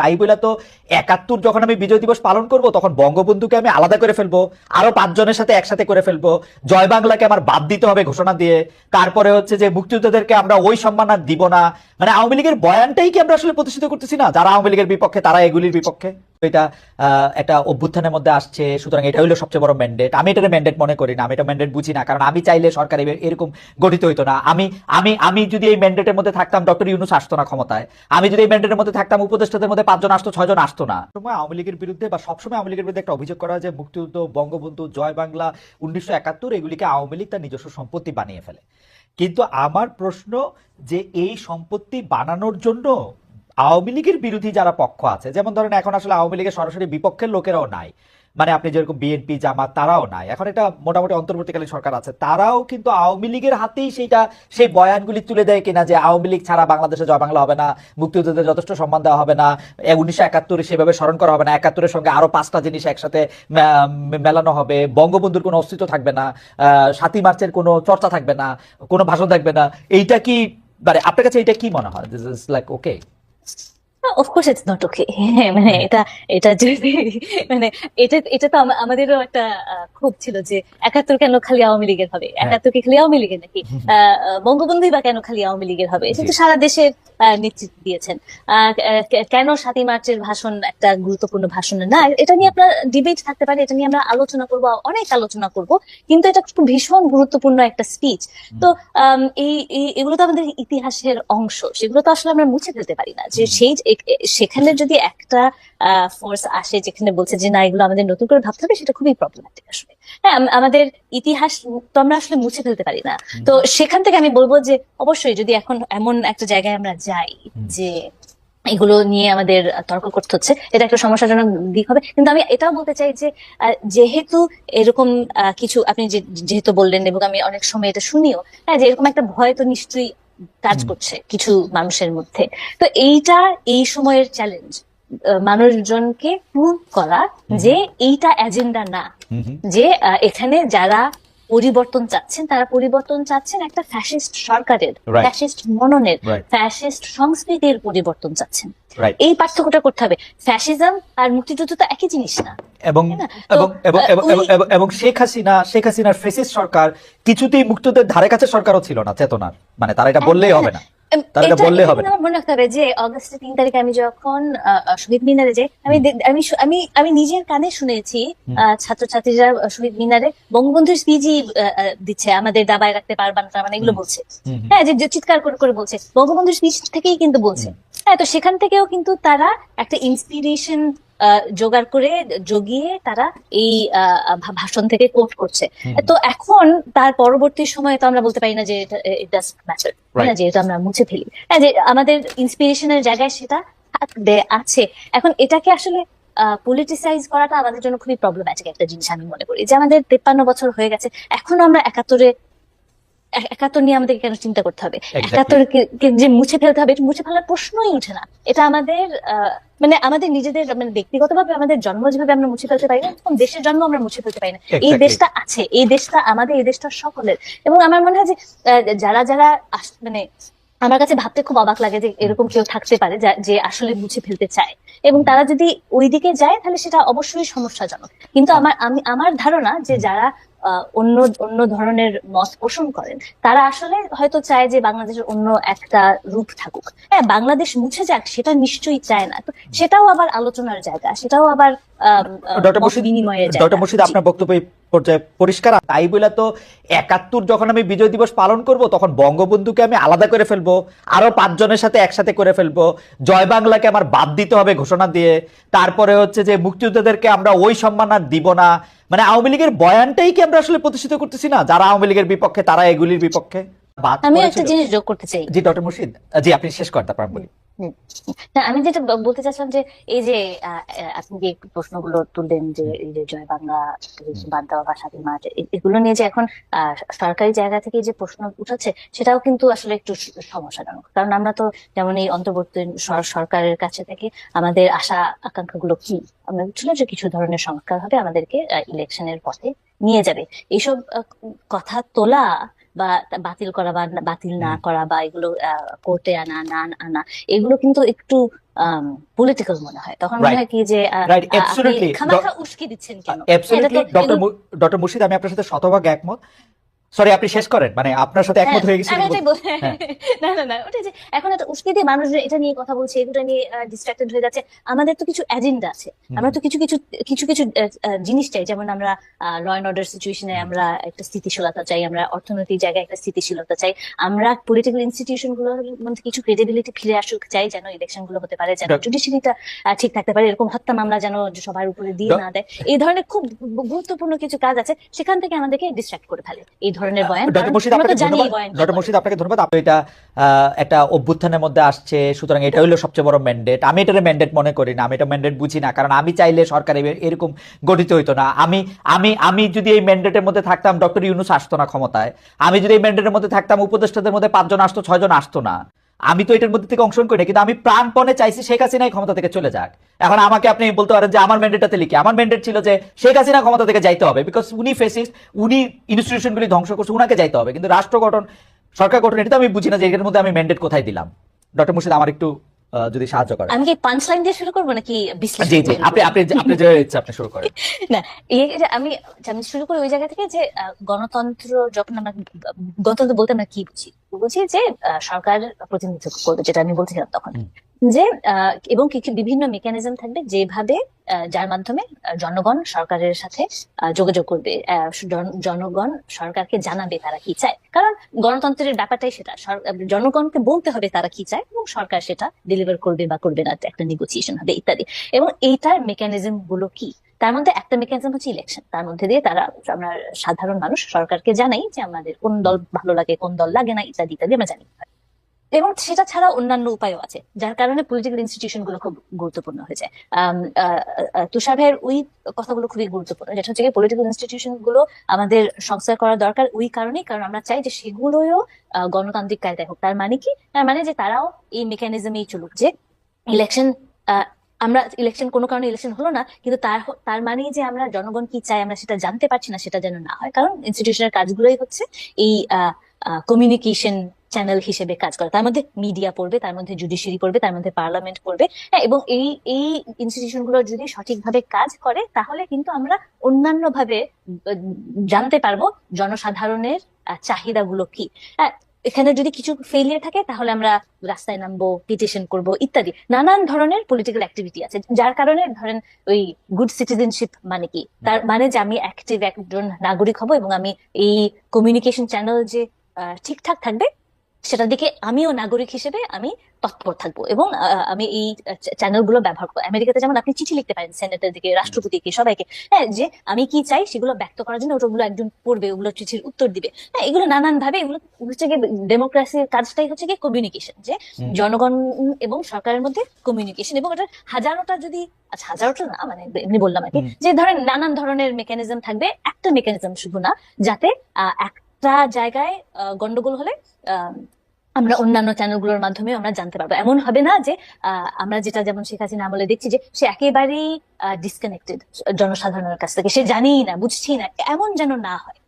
তাই বলে তো একাত্তর যখন আমি বিজয় দিবস পালন করব, তখন বঙ্গবন্ধুকে আমি আলাদা করে ফেলব, আরও পাঁচজনের সাথে একসাথে করে ফেলব, জয় বাংলাকে আমার বাদ দিতে হবে ঘোষণা দিয়ে, তারপরে হচ্ছে যে মুক্তিযোদ্ধাদেরকে আমরা ওই সম্মান আর দিব না। মানে আওয়ামী লীগের বয়ানটাই কি আমরা আসলে প্রতিষ্ঠিত করতেছি না? যারা আওয়ামী লীগের বিপক্ষে, তারা এগুলির বিপক্ষে? এটা একটা অভ্যুত্থানের মধ্যে আসছে, সুতরাং এটা হলো সবচেয়ে বড় ম্যান্ডেট আমি এটা ম্যান্ডেট মনে করি না, আমি এটা ম্যান্ডেট বুঝি না, কারণ আমি চাইলে সরকার এরকম গঠিত হইতো না। আমি আমি আমি যদি এই ম্যান্ডেটের মধ্যে থাকতাম, ডক্টর ইউনুস আসতো না ক্ষমতায়। আমি যদি এই ম্যান্ডেটের মধ্যে থাকতাম, উপদেষ্টাদের মধ্যে পাঁচজন আসতো, ছয়জন আসতো না। সময় আওয়ামী লীগের বিরুদ্ধে বা সবসময় আওয়ামী লীগের বিরুদ্ধে একটা অভিযোগ করা হয় যে মুক্তিযুদ্ধ, বঙ্গবন্ধু, জয় বাংলা, উনিশশো একাত্তর এগুলিকে আওয়ামী লীগ তার নিজস্ব সম্পত্তি বানিয়ে ফেলে। কিন্তু আমার প্রশ্ন যে এই সম্পত্তি বানানোর জন্য আওয়ামী লীগের বিরোধী যারা পক্ষ আছে, যেমন ধরেন এখন আসলে আওয়ামী লীগের সরাসরি বিপক্ষের লোকেরাও নাই। মানে আপনি যেরকম বিএনপি, জামাত, তারাও নাই। এখন এটা মোটামুটি অন্তর্বর্তীকালীন সরকার আছে, তারাও কিন্তু আওয়ামী লীগের হাতেই সেইটা, সেই বয়ানগুলি তুলে দেয় কিনা যে আওয়ামী লীগ ছাড়া বাংলাদেশে জয় বাংলা হবে না মুক্তিযুদ্ধদের যথেষ্ট সম্মান দেওয়া হবে না উনিশশো একাত্তরে সেভাবে স্মরণ করা হবে না, একাত্তরের সঙ্গে আরও পাঁচটা জিনিস একসাথে মেলানো হবে, বঙ্গবন্ধুর কোনো অস্তিত্ব থাকবে না সাতই মার্চের কোনো চর্চা থাকবে না, কোনো ভাষণ থাকবে না। এইটা কি মানে আপনার কাছে এটা কি মনে হয়? Like okay of course it's not okay মানে এটা এটা যদি মানে এটা এটা তো আমাদেরও একটা আহ, ক্ষোভ ছিল যে একাত্তর কেন খালি আওয়ামী লীগের হবে? একাত্তর কি খালি আওয়ামী লীগের নাকি? বঙ্গবন্ধুই বা কেন খালি আওয়ামী লীগের হবে? এটা তো জি। সারা দেশের নেতৃত্ব দিয়েছেন। আহ, কেন সাতই মার্চের ভাষণ একটা গুরুত্বপূর্ণ ভাষণ না? এটা নিয়ে আপনার ডিবেট থাকতে পারে এটা নিয়ে আমরা আলোচনা করব অনেক আলোচনা করব কিন্তু এটা খুব ভীষণ গুরুত্বপূর্ণ একটা স্পিচ তো এই এগুলো তো আমাদের ইতিহাসের অংশ সেগুলো তো আসলে আমরা মুছে ফেলতে পারি না। যে সেই সেখানে যদি একটা ফোর্স আসে যেখানে বলছে যে না এগুলো আমাদের নতুন করে ভাবতে হবে সেটা খুবই প্রবলেমেটিক আসলে। হ্যাঁ আমাদের ইতিহাস তো আমরা আসলে মুছে ফেলতে পারি না। তো সেখান থেকে আমি বলব যে অবশ্যই যদি এখন এমন একটা জায়গায় আমরা যাই যে এগুলো নিয়ে আমাদের তর্ক করতে হচ্ছে। এটা একটা সমস্যাজনক দিক হবে। কিন্তু আমি এটাও বলতে চাই যে যেহেতু এরকম কিছু আপনি যেহেতু বললেন এবং আমি অনেক সময় এটা শুনিও হ্যাঁ যে এরকম একটা ভয় তো নিশ্চয়ই কাজ করছে কিছু মানুষের মধ্যে। তো এইটা এই সময়ের চ্যালেঞ্জ মানুষজনকে প্রুভ করা যে এইটা এজেন্ডা না। যে এখানে যারা পরিবর্তন চাচ্ছেন তারা পরিবর্তন চাচ্ছেন একটা ফ্যাসিস্ট সরকারের ফ্যাসিস্ট মননের ফ্যাসিস্ট সংস্কৃতির পরিবর্তন চাচ্ছেন। এই পার্থক্যটা করতে হবে। ফ্যাসিজম আর মুক্তিযুদ্ধ তো একই জিনিস না। এবং এবং- এবং শেখ হাসিনা শেখ হাসিনার ফেসিস সরকার কিছুতেই মুক্তদের ধারে কাছে সরকারও ছিল না চেতনার। মানে তারা এটা বললেই হবে না। তাহলে এটা এটা- হবে মনে রাখতে হবে যে অগস্টের তিন তারিখে আমি যখন শহীদ মিনারে যাই আমি আমি আমি আমি নিজের কানে শুনেছি আহ, ছাত্রছাত্রীরা শহীদ মিনারে বঙ্গবন্ধুর স্পিচই দিচ্ছে আমাদের দাবায় রাখতে পারবা না মানে এগুলো বলছে। হ্যাঁ যে যে চিৎকার করে করে বলছে বঙ্গবন্ধুর স্পিচ থেকেই কিন্তু বলছে। হ্যাঁ তো সেখান থেকেও কিন্তু তারা একটা ইন্সপিরেশন জোগাড় করে জগিয়ে তারা এই ভাষণ থেকে কোট করছে। তো এখন তার পরবর্তী সময়ে তো আমরা বলতে পারি না যে ইট ডাজ ম্যাটার না? যেহেতু আমরা মুছে ফেলি। হ্যাঁ যে আমাদের ইন্সপিরেশনের জায়গায় সেটা আছে। এখন এটাকে আসলে পলিটিসাইজ করাটা আমাদের জন্য খুবই প্রবলেম প্রবলেম্যাটিক একটা জিনিস আমি মনে করি। যে আমাদের তেপ্পান্ন বছর হয়ে গেছে এখনও আমরা একাত্তরে একাত্তর নিয়ে আমাদেরকে কেন চিন্তা করতে হবে. একাত্তর যে মুছে ফেলতে হবে মুছে ফেলার প্রশ্নই উঠে না। এটা আমাদের মানে আমাদের নিজেদের মানে ব্যক্তিগতভাবে আমাদের জন্ম যেভাবে আমরা মুছে ফেলতে পারি না এরকম দেশের জন্ম আমরা মুছে ফেলতে পারি না। এই দেশটা আছে এই দেশটা আমাদের এই দেশটা সকলের। এবং আমার মনে হয় যে যারা যারা মানে আমার কাছে ভাবতে খুব অবাক লাগে যে এরকম কেউ থাকতে পারে যে আসলে মুছে ফেলতে চায়। এবং তারা যদি ওই দিকে যায় তাহলে সেটা অবশ্যই সমস্যাজনক। কিন্তু আমার আমি আমার ধারণা যে যারা অন্য অন্য ধরনের মত পোষণ করেন। তারা আসলে হয়তো চায় যে বাংলাদেশের অন্য একটা রূপ থাকুক। হ্যাঁ বাংলাদেশ মুছে যাক সেটা নিশ্চয়ই চায় না। তো সেটাও আবার আলোচনার জায়গা সেটাও আবার আহ, ডক্টর মুর্শিদ। আপনার বক্তব্য পর্যায়ে পরিষ্কার তাই বলে তো একাত্তর যখন আমি বিজয় দিবস পালন করব তখন বঙ্গবন্ধুকে আমি আলাদা করে ফেলব আরও পাঁচজনের সাথে একসাথে করে ফেলব জয় বাংলাকে আমার বাদ দিতে হবে ঘোষণা দিয়ে তারপরে হচ্ছে যে মুক্তিযোদ্ধাদেরকে আমরা ওই সম্মান আর দিব না। মানে আওয়ামী লীগের বয়ানটাই কি আমরা আসলে প্রতিষ্ঠিত করতেছি না? যারা আওয়ামী লীগের বিপক্ষে তারা এগুলির বিপক্ষে আমি একটা জিনিস যোগ করতে চাই। জি ডক্টর মুর্শিদ। জি আপনি শেষ করেন তারপর বলি। না আমি যেটা বলতে চাচ্ছিলাম যে এই যে আপনি যে প্রশ্নগুলো তুললেন যে এই যে জয় বাংলা বাদ দেওয়া বা স্বাধীন মাঠ এগুলো নিয়ে যে এখন সরকারি জায়গা থেকে যে প্রশ্ন উঠাচ্ছে সেটাও কিন্তু আসলে একটু সমস্যাজনক। কারণ আমরা তো যেমন এই অন্তর্বর্তী সরকারের কাছে থেকে আমাদের আশা আকাঙ্ক্ষাগুলো কি? আমরা ছিল যে কিছু ধরনের সংস্কার হবে আমাদেরকে ইলেকশনের পথে নিয়ে যাবে। এইসব কথা তোলা বা বাতিল করা বা বাতিল না করা বা এগুলো কোর্টে আনা না আনা এগুলো কিন্তু একটু পলিটিক্যাল মনে হয়। তখন মনে হয় কি যে উস্কে দিচ্ছেন কেন? ডক্টর মুর্শিদ আমি আপনার সাথে শতভাগ একমত। সরি আপনি শেষ করেন। মানে আপনার সাথে একমত হ্যাঁ, হয়ে গেছি হ্যাঁ। না না না ওটাই যে এখন একটা উস্কে দিয়ে মানুষ এটা নিয়ে কথা বলছে এগুলো নিয়ে ডিস্ট্রাক্টেড হয়ে যাচ্ছে আমাদের তো কিছু এজেন্ডা আছে। আমরা তো কিছু কিছু কিছু কিছু জিনিস চাই যেমন আমরা ল অ্যান্ড অর্ডার সিচুয়েশনে আমরা একটা স্থিতিশীলতা চাই আমরা অর্থনৈতিক জায়গায় একটা স্থিতিশীলতা চাই আমরা পলিটিক্যাল ইনস্টিটিউশনগুলোর মধ্যে কিছু ক্রেডিবিলিটি ফিরে আসুক চাই যেন ইলেকশনগুলো হতে পারে যেন জুডিশিয়ারিটা ঠিক থাকতে পারে এরকম হত্যা মামলা যেন সবার উপরে দিয়ে না দেয় এই ধরনের খুব গুরুত্বপূর্ণ কিছু কাজ আছে সেখান থেকে আমাদেরকে ডিস্ট্রাক্ট করে ফেলে এই ধরনের বয়ান ডক্টর মুর্শিদ আপনাকে ধন্যবাদ। ডক্টর মুর্শিদ আপনাকে ধন্যবাদ। আপনি এটা একটা অভ্যুত্থানের মধ্যে আসছে সুতরাং এটা হলো সবচেয়ে বড় ম্যান্ডেট আমি এটার ম্যান্ডেট মনে করি না আমি এটা ম্যান্ডেট বুঝি না কারণ আমি চাইলে সরকার এরকম গঠিত হইতো না। আমি আমি আমি যদি এই ম্যান্ডেটের মধ্যে থাকতাম ডক্টর ইউনুস আসতো না ক্ষমতায়। আমি যদি এই ম্যান্ডেটের মধ্যে থাকতাম উপদেষ্টাদের মধ্যে পাঁচজন আসতো ছয়জন আসতো না। আমি তো এটার মধ্যে থেকে অংশগ্রহণ করি না কিন্তু আমি প্রাণপণে চাইছি শেখ হাসিনাই ক্ষমতা থেকে চলে যাক। এখন আমাকে আপনি বলতে পারেন যে আমার ম্যান্ডেটটাতে লিখি। আমার ম্যান্ডেট ছিল যে শেখ হাসিনা ক্ষমতা থেকে যাইতে হবে বিকজ উনি ফেসিস্ট উনি ইনস্টিটিউশনগুলি ধ্বংস করছে উনাকে যাইতে হবে। কিন্তু রাষ্ট্র গঠন সরকার গঠন এটা তো আমি বুঝি না যে এর মধ্যে আমি ম্যান্ডেট কোথায় দিলাম। ডক্টর মুর্শিদ আমার একটু যদি সাহায্য করেন। আমি কি পাঁচ লাইন দিয়ে শুরু করব নাকি জি জি আপনি আপনি আপনি যে ইচ্ছা আপনি শুরু করেন। না এই যে আমি আমি শুরু করি ওই জায়গা থেকে যে গণতন্ত্র যখন আমরা গণতন্ত্র বলতে আমরা কি বুঝি? বুঝি যে সরকার প্রতিনিধিত্ব করবে যেটা আমি বলছিলাম তখন। যে আহ, এবং কিছু বিভিন্ন মেকানিজম থাকবে যেভাবে যার মাধ্যমে জনগণ সরকারের সাথে যোগাযোগ করবে জনগণ সরকারকে জানাবে তারা কি চায়। কারণ গণতন্ত্রের ব্যাপারটাই সেটা। জনগণকে বলতে হবে তারা কি চায় এবং সরকার সেটা ডেলিভার করবে বা করবে না একটা নেগোসিয়েশন হবে ইত্যাদি। এবং এইটার মেকানিজমগুলো কি? তার মধ্যে একটা মেকানিজম হচ্ছে ইলেকশন তার মধ্যে দিয়ে তারা, আমরা সাধারণ মানুষ, সরকারকে জানাই যে আমাদের কোন দল ভালো লাগে, কোন দল লাগে না, ইত্যাদি ইত্যাদি আমরা জানি। এবং সেটা ছাড়া অন্যান্য উপায়ও আছে, যার কারণে পলিটিক্যাল ইনস্টিটিউশনগুলো খুব গুরুত্বপূর্ণ হয়েছে তুষার ভাইয়ের ওই কথাগুলো খুবই গুরুত্বপূর্ণ, যেটা হচ্ছে পলিটিক্যাল ইনস্টিটিউশনগুলো আমাদের সংস্কার করা দরকার ওই কারণেই, কারণ আমরা চাই যে সেগুলোও গণতান্ত্রিক কায়দায় হোক। তার মানে কি? তার মানে যে তারাও এই মেকানিজমেই চলুক যে ইলেকশন আমরা ইলেকশন কোনো কারণে ইলেকশন হলো না, কিন্তু তার তার মানে যে আমরা জনগণ কি চাই আমরা সেটা জানতে পারছি না, সেটা যেন না হয়। কারণ ইনস্টিটিউশনের কাজগুলোই হচ্ছে এই কমিউনিকেশন চ্যানেল হিসেবে কাজ করে। তার মধ্যে মিডিয়া পড়বে, তার মধ্যে জুডিশিয়ারি পড়বে, তার মধ্যে পার্লামেন্ট পড়বে। হ্যাঁ এবং এই এই ইনস্টিটিউশনগুলো যদি সঠিকভাবে কাজ করে, তাহলে কিন্তু আমরা অন্যান্য ভাবে জানতে পারব জনসাধারণের চাহিদাগুলো কি। হ্যাঁ এখানে যদি কিছু ফেলিয়ার থাকে, তাহলে আমরা রাস্তায় নামবো পিটিশন করব, ইত্যাদি। নানান ধরনের পলিটিক্যাল অ্যাক্টিভিটি আছে। যার কারণে ধরেন ওই গুড সিটিজেনশিপ মানে কি? তার মানে যে আমি অ্যাক্টিভ একজন নাগরিক হব এবং আমি এই কমিউনিকেশন চ্যানেল যে ঠিকঠাক থাকবে সেটার দিকে আমিও নাগরিক হিসেবে আমি তৎপর থাকব এবং আমি এই চ্যানেলগুলো ব্যবহার করব। আমেরিকাতে যেমন আপনি চিঠি লিখতে পারেন সেনেটের দিকে রাষ্ট্রপতিকে সবাইকে হ্যাঁ যে আমি কি চাই সেগুলো ব্যক্ত করার জন্য ওগুলো একজন পড়বে ওগুলো চিঠির উত্তর দিবে। হ্যাঁ এগুলো নানান ভাবে এগুলো হচ্ছে গিয়ে ডেমোক্রেসির কাজটাই হচ্ছে গিয়ে কমিউনিকেশন যে জনগণ এবং সরকারের মধ্যে কমিউনিকেশন এবং এটা হাজারোটা যদি আচ্ছা হাজারোটা না মানে এমনি বললাম আর কি যে ধরেন নানান ধরনের মেকানিজম থাকবে একটা মেকানিজম শুধু না যাতে আহ, একটা জায়গায় গন্ডগোল হলে আমরা অন্যান্য চ্যানেলগুলোর মাধ্যমে আমরা জানতে পারব। এমন হবে না যে আমরা যেটা যেমন শেখ হাসিনা আমলে দেখছি যে, সে একেবারেই ডিসকানেক্টেড জনসাধারণের কাছ থেকে। সে জানিই না বুঝছি না, এমন যেন না হয়।